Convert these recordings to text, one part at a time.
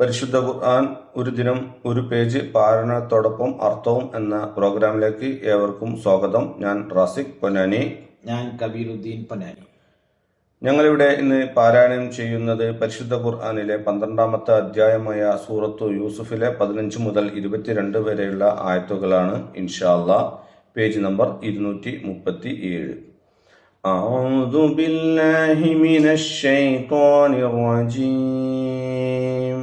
പരിശുദ്ധ ഖുർആൻ ഒരു ദിനം ഒരു പേജ് പാരായണത്തോടൊപ്പം അർത്ഥവും എന്ന പ്രോഗ്രാമിലേക്ക് ഏവർക്കും സ്വാഗതം ഞാൻ റാസിഖ് പൊന്നാനി ഞാൻ കബീറുദ്ദീൻ പനാനി ഞങ്ങളിവിടെ ഇന്ന് പാരായണം ചെയ്യുന്നത് പരിശുദ്ധ ഖുർആനിലെ പന്ത്രണ്ടാമത്തെ അധ്യായമായ സൂറത്തു യൂസുഫിലെ പതിനഞ്ച് മുതൽ ഇരുപത്തിരണ്ട് വരെയുള്ള ആയത്തുകളാണ് ഇൻഷാല്ല പേജ് നമ്പർ ഇരുന്നൂറ്റി മുപ്പത്തി ഏഴ് أعوذ بالله من الشيطان الرجيم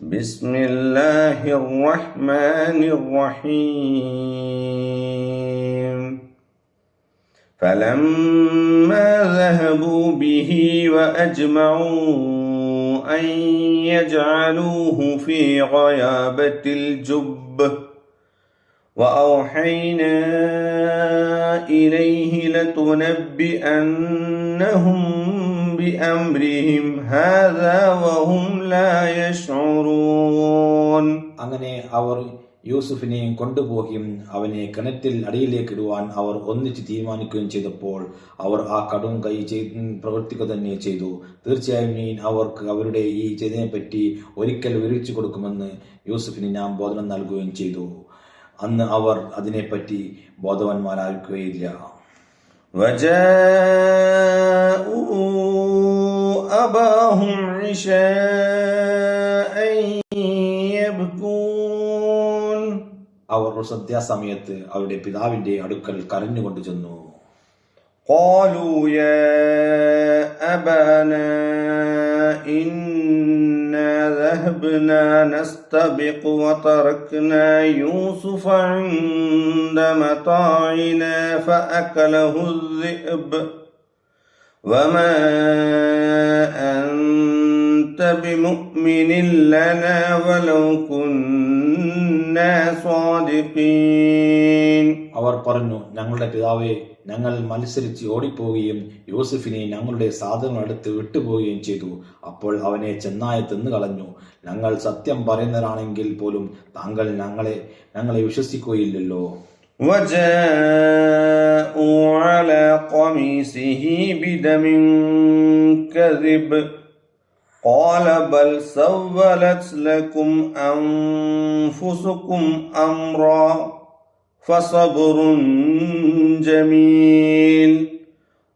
بسم الله الرحمن الرحيم. فلما ذهبوا به وأجمعوا أن يجعلوه في غيابة الجب وأوحينا إليه لتنبئنهم بأمرهم هذا وهم لا يشعرون അങ്ങനെ അവർ യൂസുഫിനെയും കൊണ്ടുപോകുകയും അവനെ കിണറ്റിൽ അടിയിലേക്കിടുവാൻ അവർ ഒന്നിച്ച് തീരുമാനിക്കുകയും ചെയ്തപ്പോൾ അവർ ആ കടും കൈ ചെയ്ത് പ്രവർത്തിക്കുക തന്നെ ചെയ്തു തീർച്ചയായും നീ അവർക്ക് അവരുടെ ഈ ചെയ്തതിനെപ്പറ്റി ഒരിക്കൽ വിവരിച്ചു കൊടുക്കുമെന്ന് യൂസുഫിന് നാം ബോധനം നൽകുകയും ചെയ്തു അന്ന് അവർ അതിനെപ്പറ്റി ബോധവാന്മാരായിരിക്കുകയില്ല وجاءوا أباهم عشاء يبكون അവർ സന്ധ്യാസമയത്ത് അവരുടെ പിതാവിന്റെ അടുക്കൽ കരഞ്ഞുകൊണ്ട് ചെന്നു قالوا يا أبانا إنا ذهبنا نستبق وتركنا يوسف عند متاعنا فأكله الذئب وما أنت بمؤمن لنا ولو كنا صادقين അവർ പറഞ്ഞു ഞങ്ങളുടെ പിതാവെ ഞങ്ങൾ മത്സരിച്ച് ഓടിപ്പോവുകയും യൂസുഫിനെ ഞങ്ങളുടെ സാധനങ്ങൾ അടുത്ത് വിട്ടുപോവുകയും ചെയ്തു അപ്പോൾ അവനെ ചെന്നായ തിന്നു കളഞ്ഞു ഞങ്ങൾ സത്യം പറയുന്നവരാണെങ്കിൽ പോലും താങ്കൾ ഞങ്ങളെ ഞങ്ങളെ വിശ്വസിക്കുകയില്ലല്ലോ وجاءوا على قميصه بدم كذب قال بل سولت لكم أنفسكم أمرا فصبر جميل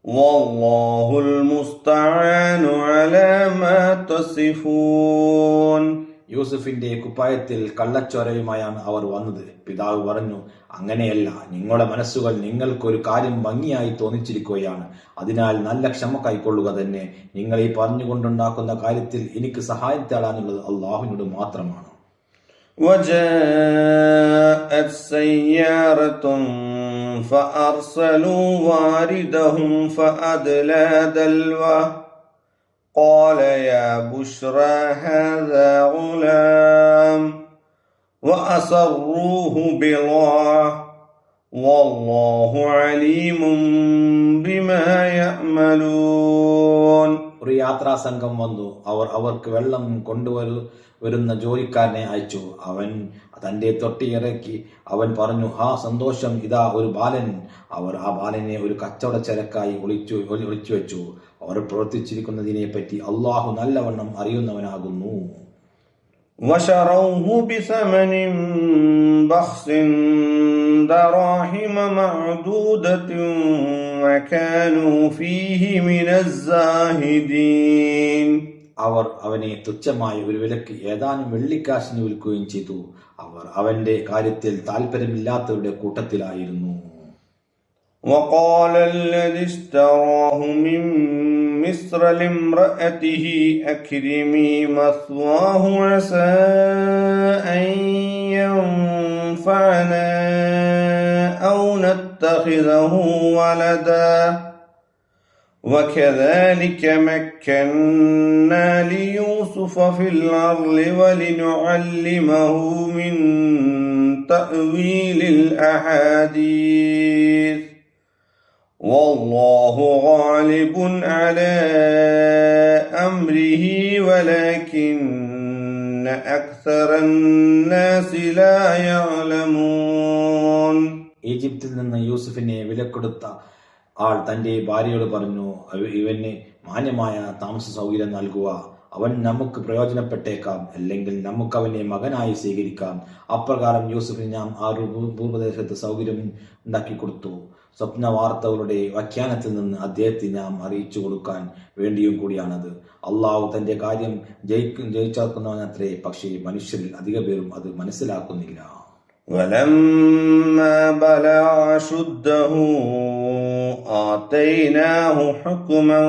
والله المستعان على ما تصفون യൂസുഫിന്റെ കുപ്പായത്തിൽ കള്ളച്ചോരയുമായാണ് അവർ വന്നത് പിതാവ് പറഞ്ഞു അങ്ങനെയല്ല നിങ്ങളുടെ മനസ്സുകൾ നിങ്ങൾക്കൊരു കാര്യം ഭംഗിയായി തോന്നിച്ചിരിക്കുകയാണ് അതിനാൽ നല്ല ക്ഷമ കൈക്കൊള്ളുക തന്നെ നിങ്ങൾ ഈ പറഞ്ഞുകൊണ്ടുണ്ടാക്കുന്ന കാര്യത്തിൽ എനിക്ക് സഹായം തേടാനുള്ളത് അള്ളാഹുവിനോട് മാത്രമാണ് وجاءت سيارة فأرسلوا واردهم فأدلى دلوه قال يا بشرى هذا غلام وأسروه بضاعة والله عليم بما يعملون ഒരു യാത്രാ സംഘം വന്നു അവർ അവർക്ക് വെള്ളം കൊണ്ടുവരു വരുന്ന ജോലിക്കാരനെ അയച്ചു അവൻ തന്റെ തൊട്ടിയിറക്കി അവൻ പറഞ്ഞു ഹാ സന്തോഷം ഇതാ ഒരു ബാലൻ അവർ ആ ബാലനെ ഒരു കച്ചവട ചരക്കായി ഒളിച്ചു ഒളി- ഒളിച്ചു വെച്ചു അവർ പ്രവർത്തിച്ചിരിക്കുന്നതിനെ പറ്റി അള്ളാഹു നല്ലവണ്ണം അറിയുന്നവനാകുന്നു وشروه بثمن بخس دراهم معدودة وكانوا فيه من الزاهدين അവർ അവനെ തുച്ഛമായ ഒരു വിലക്ക് ഏതാനും വെള്ളിക്കാശിന് വിൽക്കുകയും ചെയ്തു അവർ അവന്റെ കാര്യത്തിൽ താല്പര്യമില്ലാത്തവരുടെ കൂട്ടത്തിലായിരുന്നു وقال الذي اشتراه من مصر لامرأته أكرمي مثواه عسى أن ينفعنا أو نتخذه ولدا. وكذلك مكنا ليوسف في الأرض ولنعلمه من تأويل الأحاديث. والله غالب على أمره ولكن أكثر الناس لا يعلمون ഈജിപ്തിൽ നിന്ന് യൂസുഫിനെ വിലക്കെടുത്ത ആൾ തന്റെ ഭാര്യയോട് പറഞ്ഞു "അവ- ഇവന് മാന്യമായ താമസ സൗകര്യം നൽകുക അവൻ നമുക്ക് പ്രയോജനപ്പെട്ടേക്കാം അല്ലെങ്കിൽ നമുക്ക് അവനെ മകനായി സ്വീകരിക്കാം അപ്രകാരം യൂസുഫിന് നാം ആ ഒരു ഭൂ- ഭൂപ്രദേശത്ത് സൗകര്യം ഉണ്ടാക്കി കൊടുത്തു സ്വപ്ന വാർത്തകളുടെ വ്യാഖ്യാനത്തിൽ നിന്ന് അദ്ദേഹത്തെ നാം അറിയിച്ചു കൊടുക്കാൻ വേണ്ടിയും കൂടിയാണത് അള്ളാഹു തന്റെ കാര്യം ജയിക്കും ജയിച്ചാക്കുന്നവനത്രേ പക്ഷേ മനുഷ്യരിൽ അധിക പേരും അത് മനസ്സിലാക്കുന്നില്ല ولما بلغ أشده آتيناه حكما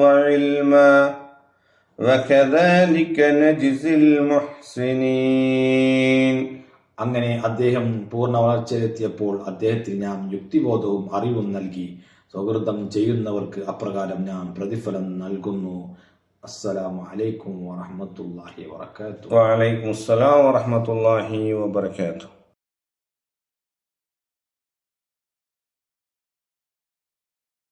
وعلما وكذلك نجزي المحسنين അങ്ങനെ അദ്ദേഹം പൂർണ വളർച്ചയിലെത്തിയപ്പോൾ അദ്ദേഹത്തിന് ഞാൻ യുക്തിബോധവും അറിവും നൽകി. സൗഹൃദം ചെയ്യുന്നവർക്ക് അപ്രകാരം ഞാൻ പ്രതിഫലം നൽകുന്നു. അസ്സലാം അലൈക്കും വറഹമത്തല്ലാഹി വബർക്കാത്തു അസ്സലാം വറഹമത്തല്ലാഹി വബർക്കാത്തു